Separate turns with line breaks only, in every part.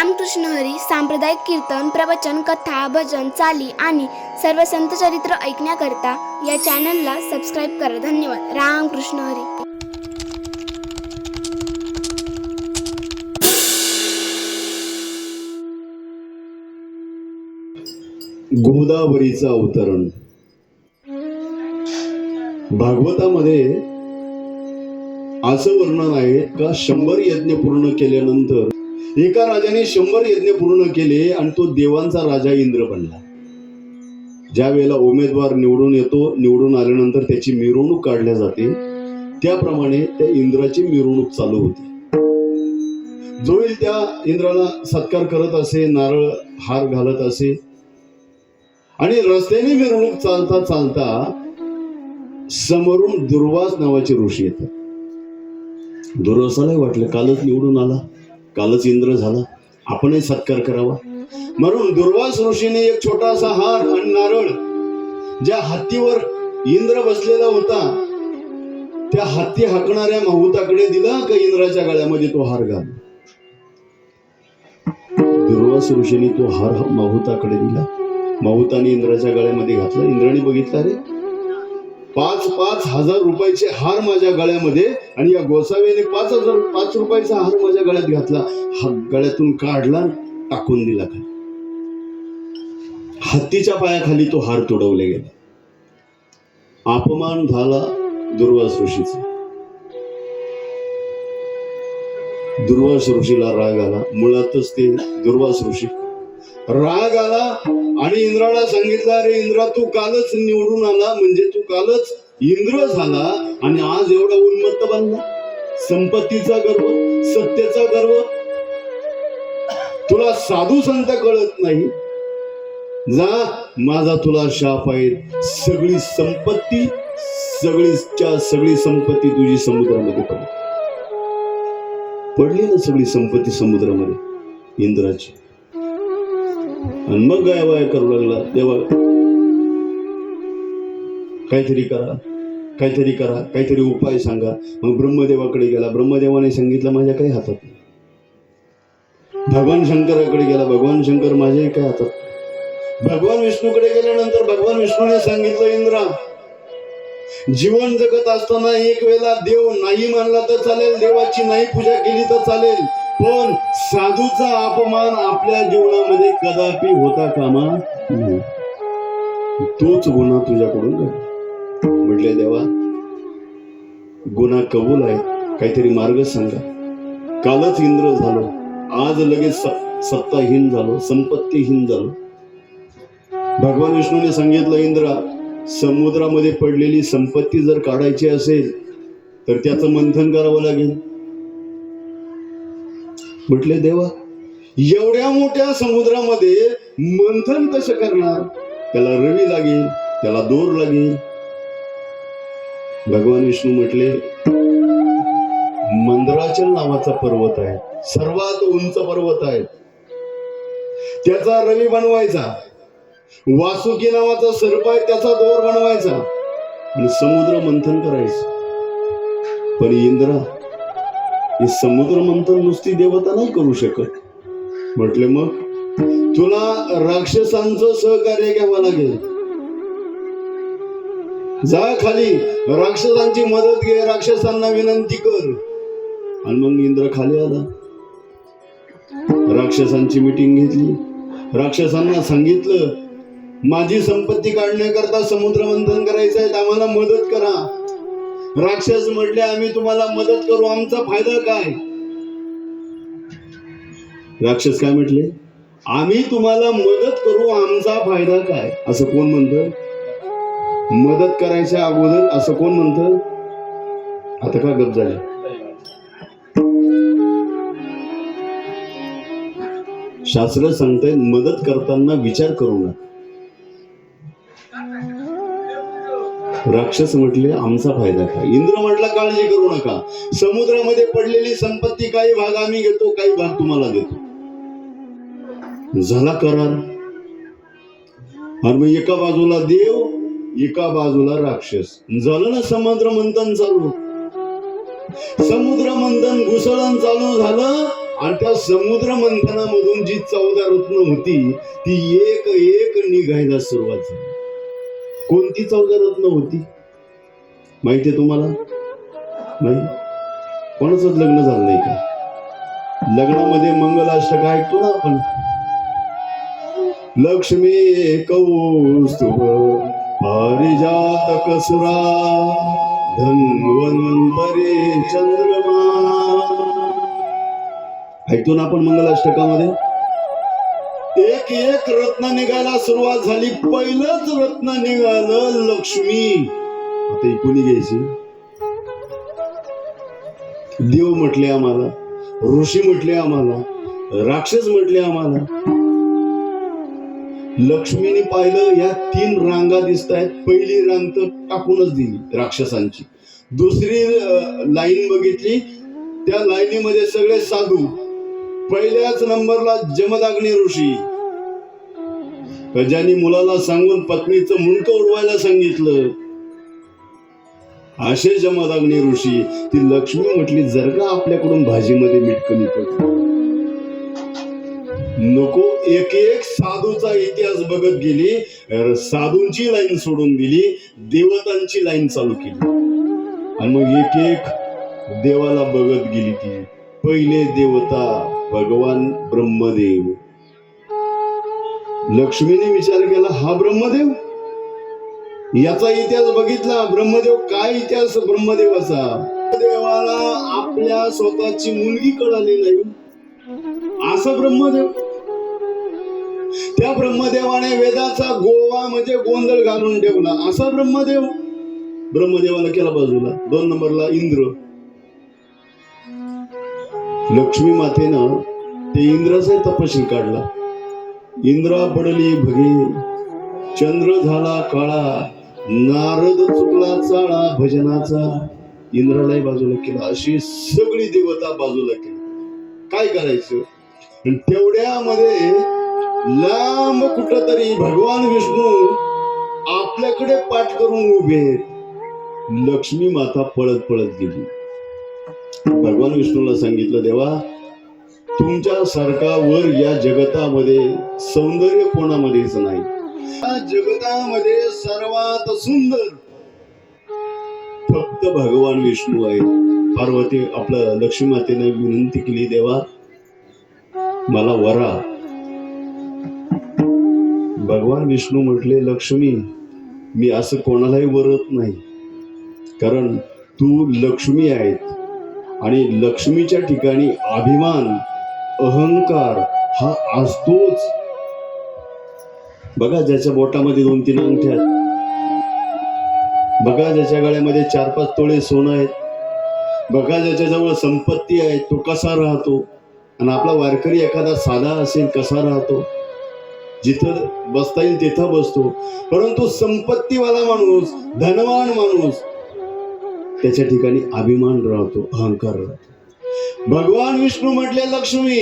रामकृष्ण हरी सांप्रदायिक कीर्तन प्रवचन कथा भजन चाली आणि सर्व संत चरित्र ऐकण्याकरता या चॅनलला सबस्क्राईब करा. धन्यवाद. रामकृष्ण हरी.
गोदावरीचं अवतरण. भागवतामध्ये असं वर्णन आहे का? शंभर यज्ञ पूर्ण केल्यानंतर एका राजाने शंभर यज्ञ पूर्ण केले आणि तो देवांचा राजा इंद्र बनला. ज्या वेळेला उमेदवार निवडून येतो निवडून आल्यानंतर त्याची मिरवणूक काढल्या जाते. त्याप्रमाणे त्या इंद्राची मिरवणूक चालू होती. जो येईल त्या इंद्राला सत्कार करत असे नारळ हार घालत असे. आणि रस्त्याने मिरवणूक चालता चालता समोरून दुर्वास नावाचे ऋषी येतात. दुर्वासालाही वाटलं कालच निवडून आला. कालच इंद्र झाला. आपणही सत्कार करावा. म्हणून दुर्वास ऋषीने एक छोटासा हार आणि नारळ ज्या हत्तीवर इंद्र बसलेला होता त्या हत्ती हाकणाऱ्या माहुताकडे दिला का इंद्राच्या गळ्यामध्ये तो हार घाल दुर्वास ऋषीने तो हार माहुताकडे दिला. माहुताने इंद्राच्या गळ्यामध्ये घातला. इंद्राने बघितला रे पाच पाच हजार रुपयाचे हार माझ्या गळ्यामध्ये आणि या गोसाव्याने पाच हजार पाच रुपयाचा हार माझ्या गळ्यात घातला. हा गळ्यातून काढला टाकून दिला खाली. हत्तीच्या पायाखाली तो हार तुडवले गेला. अपमान झाला दुर्वास ऋषीचा. दुर्वास ऋषीला राग आला. मुळातच ते दुर्वास ऋषी. राग आला आणि इंद्राला सांगितलं अरे इंद्रा तू कालच निवडून आला म्हणजे तू कालच इंद्र झाला आणि आज एवढा उन्मत्त बनला. संपत्तीचा गर्व सत्तेचा गर्व. तुला साधू संत कळत नाही. जा माझा तुला शाप आहे. सगळी संपत्ती सगळीच्या सगळी संपत्ती तुझी समुद्रामध्ये पडली. पडली ना सगळी संपत्ती समुद्रामध्ये इंद्राची? आणि मग गायवाया करू लागला. देवा काहीतरी करा काहीतरी करा काहीतरी उपाय सांगा. मग ब्रह्मदेवाकडे गेला. ब्रह्मदेवाने सांगितलं माझ्या काही हातात नाही. भगवान शंकराकडे गेला. भगवान शंकर माझ्याही काय हातात भगवान विष्णूकडे गेल्यानंतर भगवान विष्णूने सांगितलं इंद्रा जीवन जगत असताना एक वेळा देव नाही मानला तर चालेल. देवाची नाही पूजा केली तर चालेल. पण साधूचा अपमान आपल्या जीवनामध्ये कदापि होता कामा नाही तोच गुन्हा तुझ्याकडून म्हटले देवा गुन्हा कबूल आहे. काहीतरी मार्ग सांगा. कालच इंद्र झालो. आज लगेच स- सत्ताहीन झालो. संपत्तीहीन झालो. भगवान विष्णूने सांगितलं इंद्रा समुद्रामध्ये पडलेली संपत्ती जर काढायची असेल तर त्याचं मंथन करावं लागेल. म्हटले देवा एवढ्या मोठ्या समुद्रामध्ये मंथन कसं करणार? त्याला रवी लागेल त्याला दोर लागेल. भगवान विष्णू म्हटले मंदराचल नावाचा पर्वत आहे सर्वात उंच पर्वत आहे. त्याचा रवी बनवायचा वासुकी नावाचा सर्प आहे त्याचा दोर बनवायचा आणि समुद्र मंथन करायचं. पण इंद्रा हे समुद्र मंथन नुसती देवता नाही करू शकत. म्हटले मग तुला राक्षसांचं सहकार्य घ्यावं लागेल. जा खाली राक्षसांची मदत घे राक्षसांना विनंती कर. आणि मग इंद्र खाली आला. राक्षसांची मिटिंग घेतली. राक्षसांना सांगितलं माझी संपत्ती काढण्याकरता समुद्र मंथन करायचं आहे आम्हाला मदत करा. राक्षस म्हटले आम्ही तुम्हाला मदत करू. आमचा फायदा काय? राक्षस काय म्हटले आम्ही तुम्हाला मदत करू. आमचा फायदा काय? असं कोण म्हणतं? मदत करायच्या अगोदर असं कोण म्हणतं? आता का गप झाले? शास्त्र सांगतंय मदत करताना विचार करू नका. राक्षस म्हटले आमचा फायदा काय इंद्र म्हटला काळजी करू नका. समुद्रामध्ये पडलेली संपत्ती काही भाग आम्ही घेतो काही भाग तुम्हाला देतो. झाला करार. आणि मग एका बाजूला देव एका बाजूला राक्षस. झालं ना समुद्र मंथन चालू? समुद्र मंथन घुसळण चालू झालं आणि त्या समुद्र मंथनामधून जी चौदा रत्न होती ती एक एक निघायला सुरुवात झाली. कोणती चौदा रत्न होती माहितीये तुम्हाला? नाही? कोणाच लग्न झालं नाही का? लग्नामध्ये मंगलाष्टक ऐकतो ना आपण. लक्ष्मी कौस्तुभ पारिजात कसुरा धन्वंतरे चंद्रमा. ऐकतो ना आपण मंगलाष्टकामध्ये? एक एक रत्न निघायला सुरुवात झाली. पहिलंच रत्न निघालं लक्ष्मी. आता ही कोणी घ्यायची? देव म्हटले आम्हाला ऋषी म्हटले आम्हाला राक्षस म्हटले आम्हाला. लक्ष्मीने पाहिलं या तीन रांगा दिसत आहेत पहिली रांग तर टाकूनच दिली राक्षसांची. दुसरी लाईन बघितली. त्या लाईनीमध्ये सगळे साधू पहिल्याच नंबरला जमदाग्नी ऋषी. ज्यांनी मुलाला सांगून पत्नीचं मुंडकं उडवायला सांगितलं असे जमदाग्नी ऋषी ती लक्ष्मी म्हटली जर का आपल्याकडून भाजीमध्ये मीठ कमी नको एक एक साधूचा इतिहास बघत गेली साधूंची लाईन सोडून दिली देवतांची लाईन चालू केली. आणि मग एक एक देवाला बघत गेली ती पहिले देवता भगवान ब्रह्मदेव. लक्ष्मीने विचार केला हा ब्रह्मदेव? याचा इतिहास बघितला. ब्रह्मदेव काय इतिहास? ब्रह्मदेवाचा. देवाला आपल्या स्वतःची मुलगी कळाली नाही. असं ब्रह्मदेव. त्या ब्रह्मदेवाने वेदाचा गोवा म्हणजे गोंधळ घालून ठेवला. असा ब्रह्मदेव. ब्रह्मदेवाला केला बाजूला. दोन नंबरला इंद्र. लक्ष्मी मातेनं ते इंद्राचा तपशील काढला. इंद्रा पडली भगे चंद्र झाला काळा नारद चुकला चाळा भजनाचा इंद्रालाही बाजूला केला. अशी सगळी देवता बाजूला केली. काय करायचं? तेवढ्यामध्ये लांब कुठतरी भगवान विष्णू आपल्याकडे पाठ करून उभे लक्ष्मी माता पळत पळत गेली. भगवान विष्णूला सांगितलं देवा तुमच्या सारखा वर या जगतामध्ये सौंदर्य कोणामध्येच नाही. या जगतामध्ये सर्वात सुंदर फक्त भगवान विष्णू आहे पार्वती आपलं लक्ष्मी मातेने विनंती केली देवा मला वरा. भगवान विष्णू म्हटले लक्ष्मी मी असं कोणालाही वरत नाही कारण तू लक्ष्मी आहेत आणि लक्ष्मीच्या ठिकाणी अभिमान अहंकार हा असतोच. बघा ज्याच्या बोटामध्ये दोन तीन अंगठ्या आहेत. बघा ज्याच्या गळ्यामध्ये चार पाच तोळे सोनं आहेत. बघा ज्याच्याजवळ संपत्ती आहे तो कसा राहतो? आणि आपला वारकरी एखादा साधा असेल कसा राहतो? जिथं बसता येईल तिथं बसतो. परंतु संपत्तीवाला माणूस धनवान माणूस त्याच्या ठिकाणी अभिमान राहतो अहंकार राहतो. भगवान विष्णू म्हटले लक्ष्मी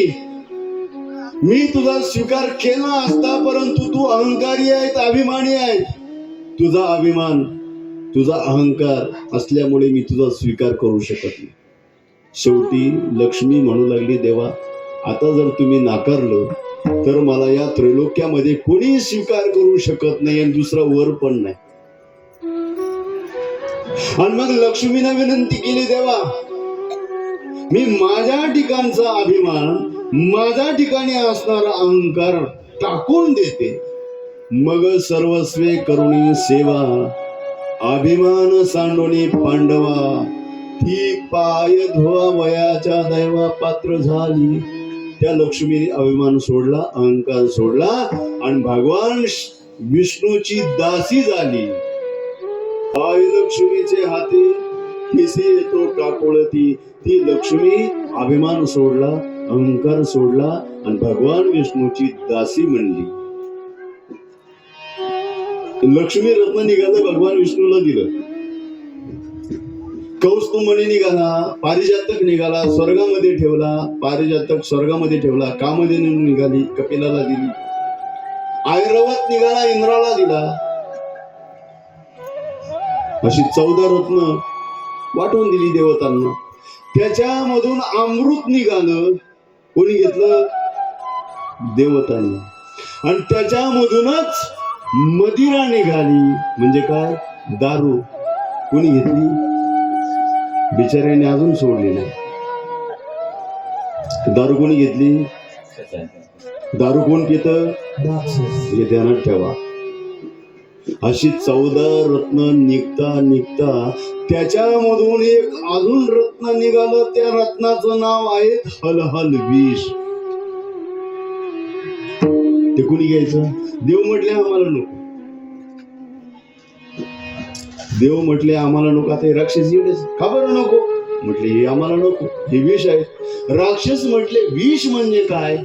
मी तुझा स्वीकार केला असता परंतु तू अहंकारी आहेत अभिमानी आहेत. तुझा अभिमान तुझा अहंकार असल्यामुळे मी तुझा स्वीकार करू शकत नाही. शेवटी लक्ष्मी म्हणू लागली देवा आता जर तुम्ही नाकारलं तर मला या त्रैलोक्यामध्ये कोणी स्वीकार करू शकत नाही आणि दुसरा वर पण नाही. आणि मग लक्ष्मीने विनंती केली देवा मी माझ्या ठिकाणचा अभिमान माझ्या ठिकाणी असणारा अहंकार टाकून देते. मग सर्वस्वे करुणी सेवा अभिमान सांडोनी पांडवा ती पाय धुवा वयाच्या दैवा पात्र झाली. त्या लक्ष्मीने अभिमान सोडला अहंकार सोडला आणि भगवान विष्णूची दासी झाली. आई लक्ष्मीचे हाती ठिसी येतो काकुळती. ती लक्ष्मी अभिमान सोडला अहंकार सोडला आणि भगवान विष्णूची दासी म्हणली. लक्ष्मी रत्न निघालं भगवान विष्णूला दिलं. कौस्तुमणी निघाला पारिजातक निघाला स्वर्गामध्ये ठेवला पारिजातक स्वर्गामध्ये ठेवला कामधेनू निघाली कपिलाला दिली. आयरवत निघाला इंद्राला दिला. अशी चौदा रत्न वाटून दिली देवतांना. त्याच्यामधून अमृत निघालं. कोणी घेतलं? देवतांनी. आणि त्याच्यामधूनच मदिरा निघाली. म्हणजे काय? दारू. कोणी घेतली? बिचाऱ्याने अजून सोडली नाही दारू कोणी घेतली? दारू कोण पित? हे ध्यानात ठेवा. अशी चौदा रत्न निघता निघता. त्याच्यामधून एक अजून रत्न निघालं त्या रत्नाचं नाव आहे हलहल विष ते कुणी घ्यायचं? देव म्हटले आम्हाला नको. देव म्हटले आम्हाला नको आता राक्षस येणेच का बरं नको? म्हटले हे आम्हाला नको. हे विष आहे. राक्षस म्हटले विष म्हणजे काय?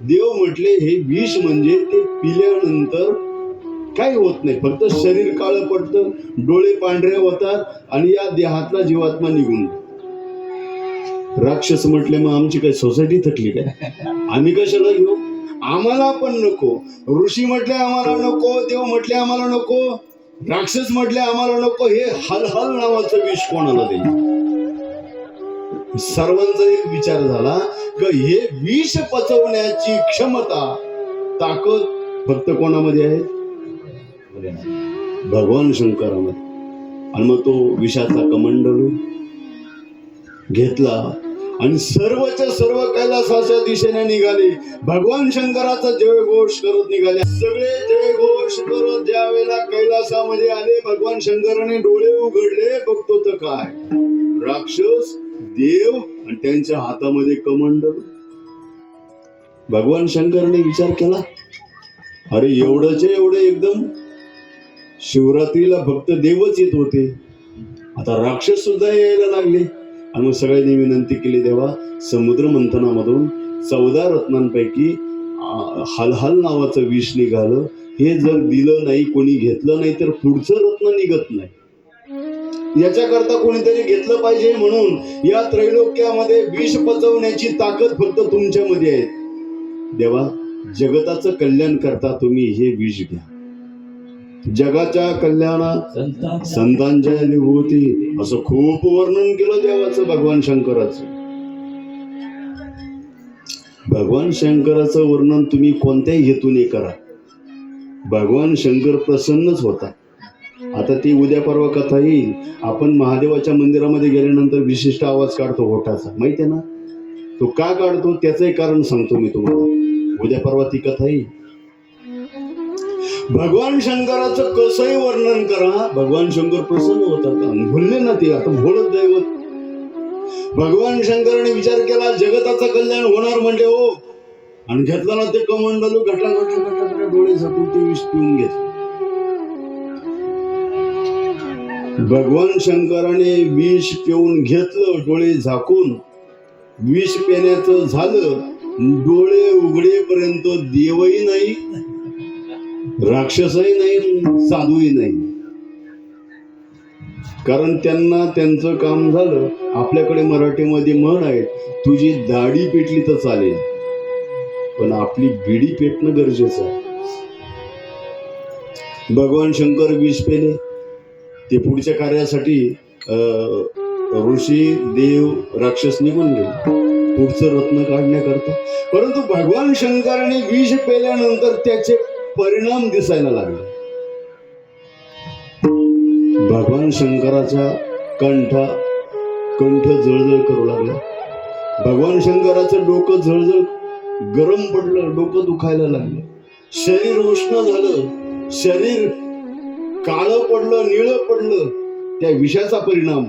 देव म्हटले हे विष म्हणजे ते पिल्यानंतर काही होत नाही. फक्त शरीर काळं पडतं डोळे पांढरे होतात आणि या देहातला जीवात्मा निघून. राक्षस म्हटले मग आमची काय सोसायटी थकली काय? आम्ही कशाला घेऊ? आम्हाला पण नको. ऋषी म्हटले आम्हाला नको. देव म्हटले आम्हाला नको. राक्षस म्हटले आम्हाला नको. हे हलहल नावाचं विष कोणाला देईल सर्वांचा एक विचार झाला की हे विष पचवण्याची क्षमता ताकद फक्त कोणामध्ये आहे? भगवान शंकरामध्ये. आणि मग तो विषाचा कमंडलू घेतला आणि सर्वच्या सर्व कैलासाच्या दिशेने निघाले. भगवान शंकराचा जय घोष करत निघाले. सगळे जयघोष करत ज्या वेळेला कैलासामध्ये आले भगवान शंकराने डोळे उघडले बघतो तर काय? राक्षस देव आणि त्यांच्या हातामध्ये कमंडल. भगवान शंकरने विचार केला अरे एवढंच एवढे एकदम शिवरात्रीला फक्त देवच येत होते. आता राक्षस सुद्धा यायला लागले. आणि सगळ्यांनी विनंती केली देवा समुद्र मंथनामधून चौदा रत्नांपैकी हलहल नावाचं विष निघालं. हे जर दिलं नाही कोणी घेतलं नाही तर पुढचं रत्न निघत नाही. याच्याकरता कोणीतरी घेतलं पाहिजे म्हणून या त्रैलोक्यामध्ये विष पचवण्याची ताकद फक्त तुमच्यामध्ये आहे. देवा जगताचं कल्याण करता तुम्ही हे विष घ्या. जगाच्या कल्याणात संतांच्या विभूती असं खूप वर्णन केलं देवाचं भगवान शंकराचं. भगवान शंकराचं वर्णन तुम्ही कोणत्याही हेतूने करा. भगवान शंकर प्रसन्नच होता. आता ती उद्या परवा कथा येईल. आपण महादेवाच्या मंदिरामध्ये गेल्यानंतर विशिष्ट आवाज काढतो होठाचा माहिती आहे ना? तो का काढतो? त्याचंही कारण सांगतो मी तुम्हाला. उद्या परवा ती कथा येईल. भगवान शंकराचं कसंही वर्णन करा. भगवान शंकर प्रसन्न होतात भुलले ना ते आता भोळत दैवत. भगवान शंकराने विचार केला जगताचं कल्याण होणार म्हणजे हो. आणि घेतला ना ते कमंडलू घटा घटा घटा डोळे झाकून ते विष पिऊन घेतलं भगवान शंकराने विष पिऊन घेतलं डोळे झाकून. विष पिण्याचं झालं डोळे उघडेपर्यंत देवही नाही. राक्षसही नाही साधूही नाही. कारण त्यांना त्यांचं काम झालं. आपल्याकडे मराठीमध्ये म्हण आहे तुझी दाढी पेटली तर चालेल. पण आपली बिडी पेटणं गरजेचं आहे. भगवान शंकर विष पेले. ते पुढच्या कार्यासाठी ऋषी देव राक्षस निघून गेले. पुढचं रत्न काढण्याकरता. परंतु भगवान शंकराने विष पेल्यानंतर त्याचे परिणाम दिसायला लागले. भगवान शंकराचा कंठ कंठ जळजळ करू लागला. भगवान शंकराचं डोकं जळजळ गरम पडलं डोकं दुखायला लागलं. शरीर उष्ण झालं शरीर काळं पडलं निळं पडलं त्या विषाचा परिणाम.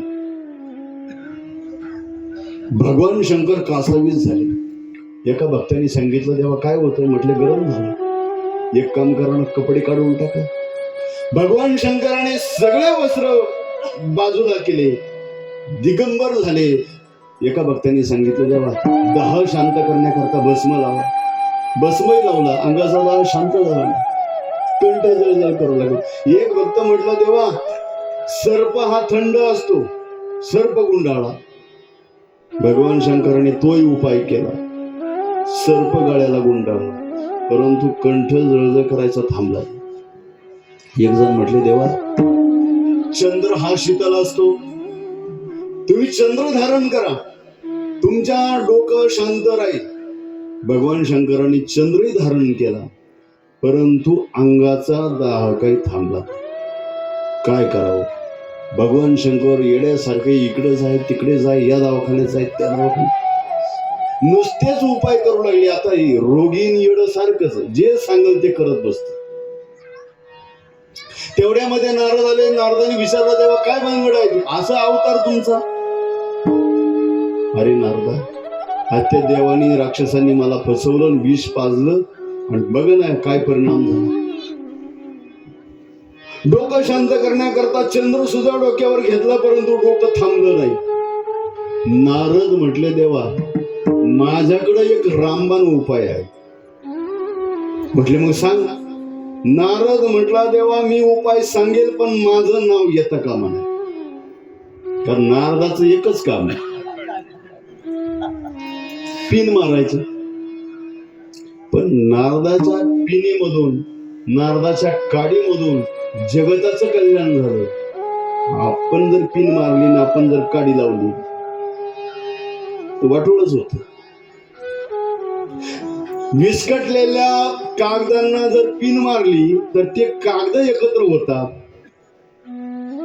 भगवान शंकर कासावीस झाले. एका भक्ताने सांगितलं तेव्हा काय होतं म्हटलं गरम झालं. एक काम करा ना कपडे काढून टाका. भगवान शंकराने सगळे वस्त्र बाजूला केले. दिगंबर झाले. एका भक्त्याने सांगितलं तेव्हा दहा शांत करण्याकरता भस्म लावा. भस्मही लावला. अंगाचा दाह शांत झाला. कंठ जळजळ करू लागला. एक भक्त म्हटलं तेव्हा सर्प हा थंड असतो. सर्प गुंडाळा. भगवान शंकराने तोही उपाय केला. सर्प गळ्याला गुंडाळला. परंतु कंठ जळजळ करायचा थांबला. एक जण म्हटले देवा चंद्र हा शीतल असतो. तुम्ही चंद्र धारण करा. तुमच्या डोकं शांत राहील. भगवान शंकरांनी चंद्रही धारण केला. परंतु अंगाचा दाह काही थांबला. काय करावं? भगवान शंकर येड्यासारखे इकडे जाय तिकडे जाय या दवाखान्यात जाय त्या दवाखान्यात नुसतेच उपाय करू लागले. आता ही रोगीन येड सारखंच जे सांगल ते करत बसत. तेवढ्यामध्ये नारद आले नारदाने विचारलं तेव्हा काय भानगड आहे असा अवतार तुमचा? अरे नारदा आत्या देवानी राक्षसांनी मला फसवलं विष पाजलं आणि बघ ना काय परिणाम झाला. डोकं शांत करण्याकरता चंद्र सुद्धा डोक्यावर घेतला परंतु डोकं थांबलं नाही. नारद म्हटले देवा माझ्याकडे एक रामबाण उपाय आहे. म्हटले मग सांग नारद म्हटला देवा मी उपाय सांगेल पण माझं नाव येतं का म्हणा? कारण नारदाचं एकच काम आहे. पिन मारायचं. पण नारदाच्या पिनीमधून नारदाच्या काडीमधून जगताचं कल्याण झालं. आपण जर पिन मारली ना आपण जर काडी लावली वाटोळच होत. विस्कटलेल्या कागदांना जर पिन मारली तर ते कागद एकत्र होतात.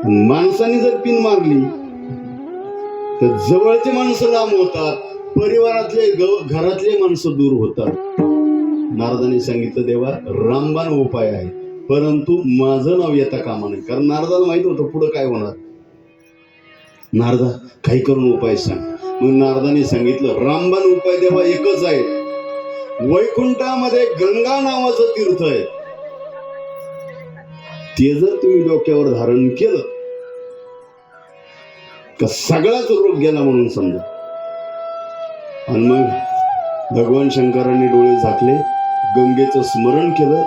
माणसाने जर पिन मारली तर जवळचे माणसं लांब होतात परिवारातले घरातले माणसं दूर होतात. नारदाने सांगितलं देवा रामबाण उपाय आहे. परंतु माझं नाव येता कामा नये. कारण नारदाला माहीत होतं पुढं काय होणार. नारदा काही करून उपाय सांग. मग नारदाने सांगितलं रामबाण उपाय देवा एकच आहे. वैकुंठामध्ये गंगा नावाचं तीर्थ आहे. ते जर तुम्ही डोक्यावर धारण केलं का सगळाच रोग गेला म्हणून समजा. आणि मग भगवान शंकरांनी डोळे झाकले गंगेचं स्मरण केलं.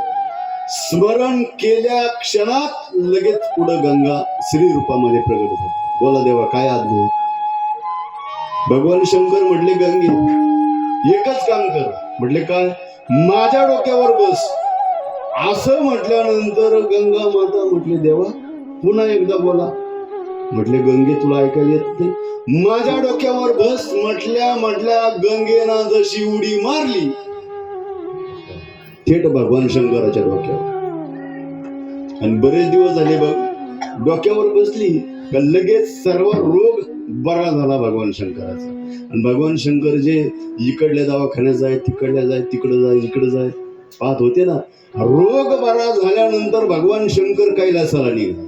स्मरण केल्या क्षणात लगेच पुढं गंगा श्री रूपामध्ये प्रगट झाली. बोला देवा काय आज्ञा भगवान शंकर म्हटले गंगे एकच काम कर. म्हटले काय? माझ्या डोक्यावर बस. असं म्हटल्यानंतर गंगा माता म्हटले देवा पुन्हा एकदा बोला. म्हटले गंगे तुला ऐकायला येत नाही. माझ्या डोक्यावर बस म्हटल्या म्हटल्या गंगेना जशी उडी मारली. थेट भगवान शंकराच्या डोक्यावर. आणि बरेच दिवस झाले बघ डोक्यावर बसली का लगेच सर्व रोग बरा झाला भगवान शंकराचा. आणि भगवान शंकर जे इकडल्या दवाखान्यात जाय तिकडल्या जाय तिकडं जाय इकडं जाय पाहत होते ना रोग बरा झाल्यानंतर भगवान शंकर कैलासाला निघाला.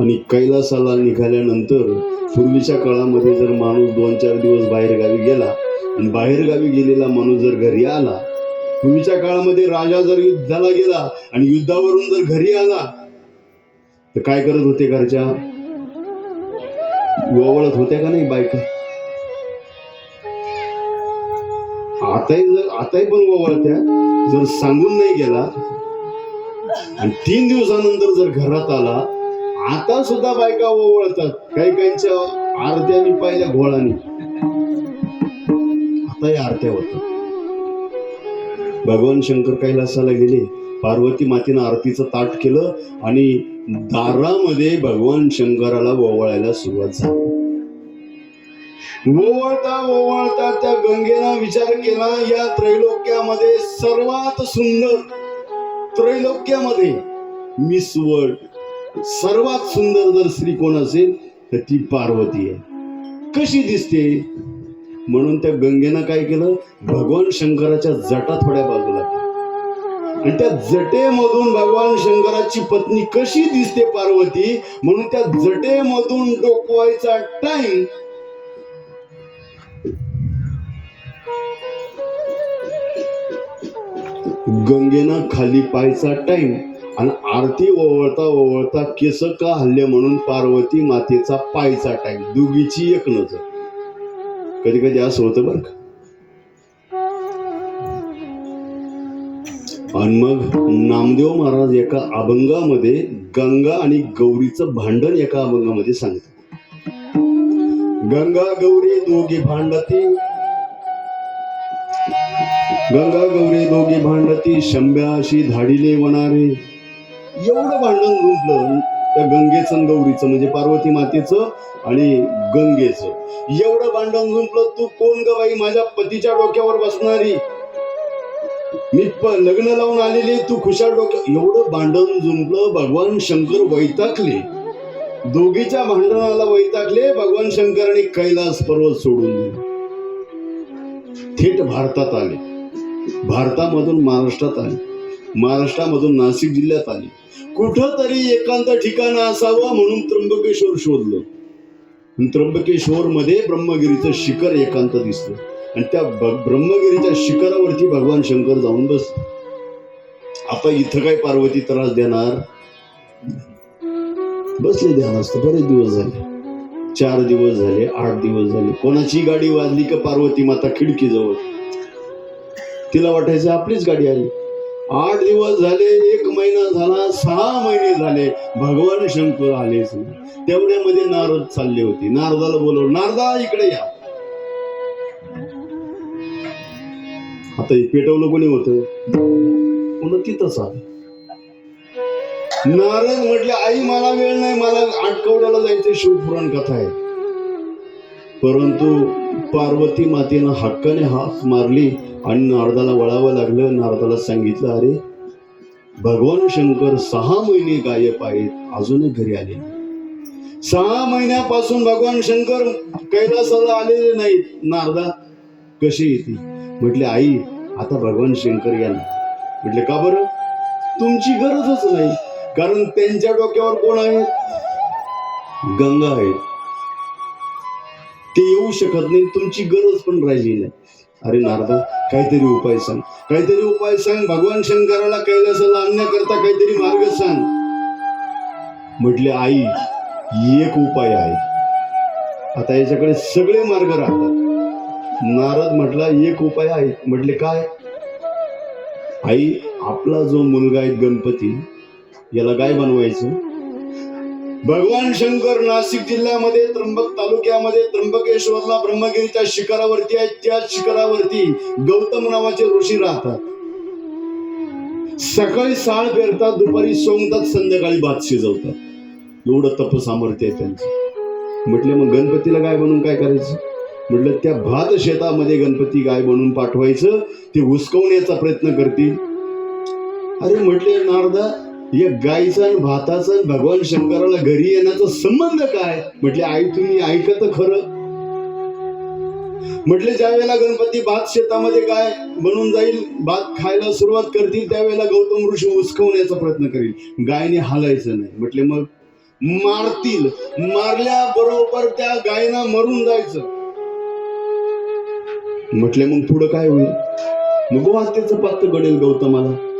आणि कैलासाला निघाल्यानंतर पूर्वीच्या काळामध्ये जर माणूस दोन चार दिवस बाहेरगावी गेला आणि बाहेरगावी गेलेला माणूस जर घरी आला पूर्वीच्या काळामध्ये राजा जर युद्धाला गेला आणि युद्धावरून जर घरी आला तर काय करत होते घरच्या? ओवळत होत्या का नाही बायका? आताही जर आताही पण ओवळत्या जर सांगून नाही गेला आणि तीन दिवसानंतर जर घरात आला आता सुद्धा बायका ओवळतात काही काहींच्या आरत्या मी पाहिल्या घोळाने. आताही आरत्या होतात. भगवान शंकर कैलासाला गेले. पार्वती मातेनं आरतीचं ताट केलं आणि दारामध्ये भगवान शंकराला ओवाळायला सुरुवात झाली. ओवळता ओवळता त्या गंगेनं विचार केला या त्रैलोक्यामध्ये सर्वात सुंदर त्रैलोक्यामध्ये मिस वर्ल्ड. सर्वात सुंदर जर स्त्री कोण असेल तर ती पार्वती आहे. कशी दिसते? म्हणून त्या गंगेनं काय केलं? भगवान शंकराच्या जटा थोड्या बाजूला आणि त्या जटेमधून भगवान शंकराची पत्नी कशी दिसते पार्वती? म्हणून त्या जटेमधून डोकवायचा टाइम गंगेनं खाली पायचा टाइम आणि आरती ओवळता ओवळता केस का हल्ले म्हणून पार्वती मातेचा पायचा टाइम दुगीची एक नजर. कधी कधी असं होतं बरं का. आणि मग नामदेव महाराज एका अभंगामध्ये गंगा आणि गौरीचं भांडण एका अभंगामध्ये सांगतात. गंगा गौरी दोघी भांडती. गंगा गौरी दोघी भांडती. शंभ्या अशी धाडीले वनारे एवढं भांडण गुंतलं त्या गंगेचं आणि गौरीचं म्हणजे पार्वती मातेचं आणि गंगेचं. एवढं भांडण जुंपलं तू कोण ग बाई? माझ्या पतीच्या डोक्यावर बसणारी. मी लग्न लावून आलेली तू खुशाल डोक्या एवढं भांडण जुंपलं भगवान शंकर वैतागले. दोघीच्या भांडणाला वैतागले भगवान शंकराने कैलास पर्वत सोडून दिले. थेट भारतात आले. भारतामधून महाराष्ट्रात आले. महाराष्ट्रामधून नाशिक जिल्ह्यात आली. कुठंतरी एकांत ठिकाण असावं म्हणून त्र्यंबकेश्वर शोधलं. त्र्यंबकेश्वर मध्ये ब्रह्मगिरीचं शिखर एकांत दिसलं. आणि त्या ब्रह्मगिरीच्या शिखरावरती भगवान शंकर जाऊन बस आता इथं काय पार्वती त्रास देणार? बसले ध्यानास्त असतं बरेच दिवस झाले. चार दिवस झाले आठ दिवस झाले. कोणाची गाडी वाजली का पार्वती माता खिडकी जवळ तिला वाटायचं आपलीच गाडी आली. आठ दिवस झाले एक महिना झाला सहा महिने झाले भगवान शंकर आलेच नाही तेवढ्यामध्ये नारद चालले होते. नारदाला बोलव नारदा इकडे या. आता पेटवलं कोणी होतं? पुन्हा तिथंच आलं नारद म्हटले आई मला वेळ नाही मला आठकवड्याला जायचं शिवपुराण कथा आहे. परंतु पार्वती मातेनं हक्काने हाक मारली आणि नारदाला वळावं लागलं. नारदाला सांगितलं अरे भगवान शंकर सहा महिने गायब आहेत अजूनही घरी आले नाही. सहा महिन्यापासून भगवान शंकर कैलासाला आलेले नाहीत. नारदा कशी येते म्हटले आई आता भगवान शंकर या म्हटले का बरं? तुमची गरजच नाही कारण त्यांच्या डोक्यावर कोण आहे? गंगा आहे ते येऊ शकत नाही तुमची गरज पण राहिली नाही. अरे नारदा काहीतरी उपाय सांग. काहीतरी उपाय सांग. भगवान शंकराला कैलासाला आणण्याकरता काहीतरी मार्ग सांग. म्हटले आई एक उपाय आहे. आता याच्याकडे सगळे मार्ग राहतात. नारद म्हटला एक उपाय आहे. म्हटले काय? आई आपला जो मुलगा आहे गणपती याला काय बनवायचं? भगवान शंकर नाशिक जिल्ह्यामध्ये त्र्यंबक तालुक्यामध्ये त्र्यंबकेश्वरला ब्रह्मगिरीच्या शिखरावरती आहे त्या शिखरावरती गौतम नावाचे ऋषी राहतात. सकाळी साळ पेरतात दुपारी सोंगतात संध्याकाळी भात शिजवतात. एवढं तप सामर्थ्य आहे त्यांचं. म्हटलं मग गणपतीला गाय बनवून काय करायचं? म्हटलं त्या भात शेतामध्ये गणपती गाय बनवून पाठवायचं. ते हुसकवण्याचा प्रयत्न करतील. अरे म्हटले नारदा या गायचा आणि भाताचा आणि भगवान शंकराला घरी येण्याचा संबंध काय? म्हटले आई तुम्ही ऐकत खरं. म्हटले ज्या वेळेला गणपती भात शेतामध्ये काय बनून जाईल भात खायला सुरुवात करतील त्यावेळेला गौतम ऋषी उचकवण्याचा प्रयत्न करील. गायने हालायचं नाही. म्हटले मग मारतील. मारल्या बरोबर त्या गायना मरून जायचं. म्हटले मग पुढं काय होईल? मग हत्येचं पात्र घडेल गौतमाला.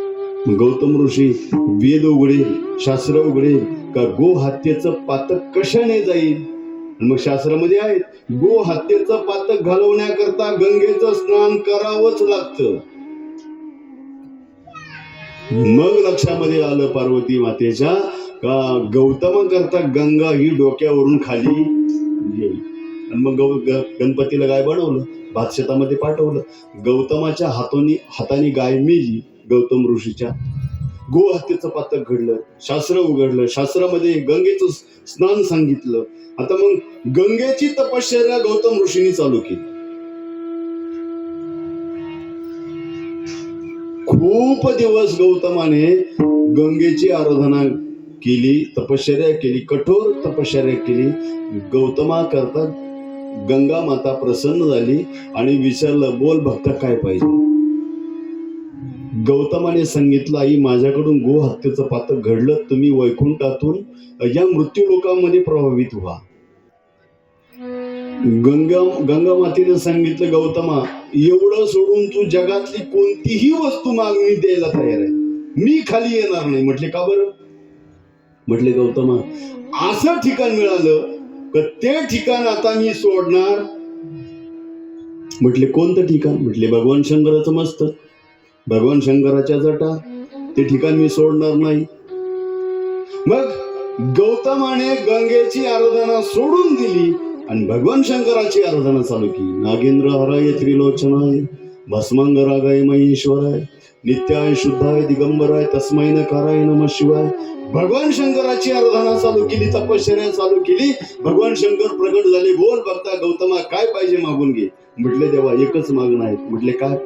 गौतम ऋषी वेद उघडेल शास्त्र उघडेल का गो हत्येचं पातक कशाने जाईल? मग शास्त्रामध्ये आहे गो हत्येचं पातक घालवण्याकरता गंगेचं स्नान करावंच लागतं. मग लक्षामध्ये आलं पार्वती मातेच्या का गौतमाकरता गंगा ही डोक्यावरून खाली येईल. आणि मग गौ ग- गणपतीला गाय बनवलं भातशेतामध्ये पाठवलं. गौतमाच्या हातोनी हाताने गाय मेली गौतम ऋषीच्या. गोहत्येचं पातक घडलं शास्त्र उघडलं शास्त्रामध्ये गंगेचं स्नान सांगितलं. आता मग गंगेची तपश्चर्या गौतम ऋषींनी चालू केली. खूप दिवस गौतमाने गंगेची आराधना केली तपश्चर्या केली कठोर तपश्चर्या केली. गौतमा करता गंगा माता प्रसन्न झाली आणि विचारलं बोल भक्त काय पाहिजे? गौतमाने सांगितलं आई माझ्याकडून गो हत्येचं पातक घडलं तुम्ही वैकुंठातून या मृत्यू लोकांमध्ये प्रभावित व्हा. गंगा गंगा मातेने सांगितलं गौतमा एवढं सोडून तू जगातली कोणतीही वस्तू मागणी द्यायला तयार आहे. मी खाली येणार नाही. म्हटले का बरं? म्हटले गौतमा असं ठिकाण मिळालं का ते ठिकाण आता मी सोडणार. म्हटले कोणतं ठिकाण? म्हटले भगवान शंकराचं मस्त भगवान शंकराच्या जटा ते ठिकाण मी सोडणार नाही. मग गौतमाने गंगेची आराधना सोडून दिली आणि भगवान शंकराची आराधना चालू केली. नागेंद्र हराय त्रिलोचनाय भस्मांगरागाय महेश्वराय नित्याय शुद्धाय दिगंबराय तस्मै नकाराय नम शिवाय भगवान शंकराची आराधना चालू केली तपश्चर्या चालू केली. भगवान शंकर प्रगट झाले. बोल बघता गौतमा काय पाहिजे मागून घे? म्हटले देवा एकच मागणं आहे म्हटले काय?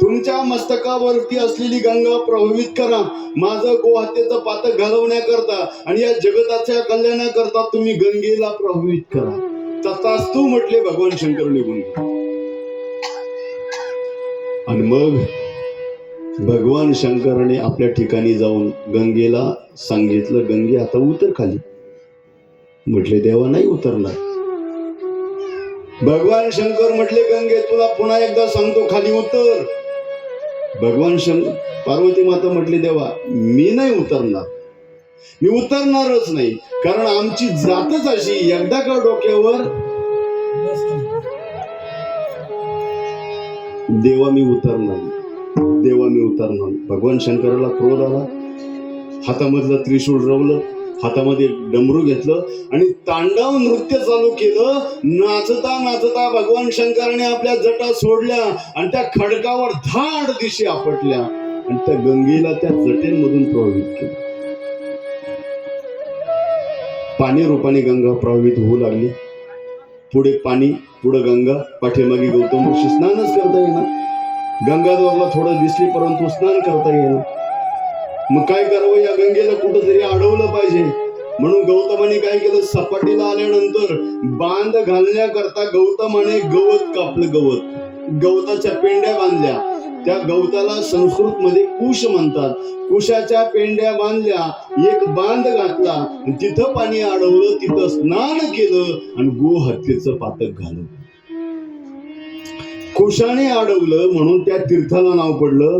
तुमच्या मस्तकावरती असलेली गंगा प्रभावित करा. माझं गोहत्येचं पातक घालवण्याकरता आणि या जगताच्या कल्याणाकरता तुम्ही गंगेला प्रभावित करा. तसाच तू म्हटले भगवान शंकर निघून आणि मग? भगवान शंकराने आपल्या ठिकाणी जाऊन गंगेला सांगितलं गंगे आता उतर खाली. म्हटले देवा नाही उतरणार. भगवान शंकर म्हटले गंगे तुला पुन्हा एकदा सांगतो खाली उतर. भगवान शंकर पार्वती माता म्हटली देवा मी नाही उतरणार. मी उतरणारच नाही. कारण आमची जातच अशी एकदा का डोक्यावर? देवा मी उतरणार देवा मी उतरणार भगवान शंकराला क्रोध आला. हातामधलं त्रिशूळ रवलं. हातामध्ये डमरू घेतलं. आणि तांडव नृत्य चालू केलं. नाचता नाचता भगवान शंकराने आपल्या जटा सोडल्या. आणि त्या खडकावर धाड दिशी आपटल्या. आणि त्या गंगेला त्या जटेंमधून प्रभावित केलं. पाणी रूपाने गंगा प्रभावित होऊ लागली. पुढे पाणी पुढे गंगा. पाठीमागे गौतम ऋषी स्नानच करता येणार. गंगाधरला थोडं दिसली परंतु स्नान करता येईल मग काय करावं? या गंगेला कुठंतरी अडवलं पाहिजे. म्हणून गौतमाने काय केलं? सपाटीला आल्यानंतर बांध घालण्याकरता गौतमाने गवत कापलं गवत. गवताच्या पेंड्या बांधल्या. त्या गवताला संस्कृत मध्ये कुश म्हणतात. कुशाच्या पेंड्या बांधल्या एक बांध घातला. तिथं पाणी अडवलं तिथं स्नान केलं आणि गोहत्येचं पातक घालवलं कुशाने अडवलं म्हणून त्या तीर्थाला नाव पडलं.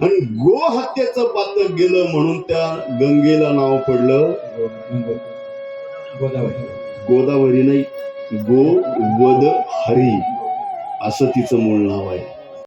आणि गो हत्येचं पातक गेलं म्हणून त्या गंगेला नाव पडलं. गोदावरी नाही. गो वद हरी असं तिचं मूळ नाव आहे.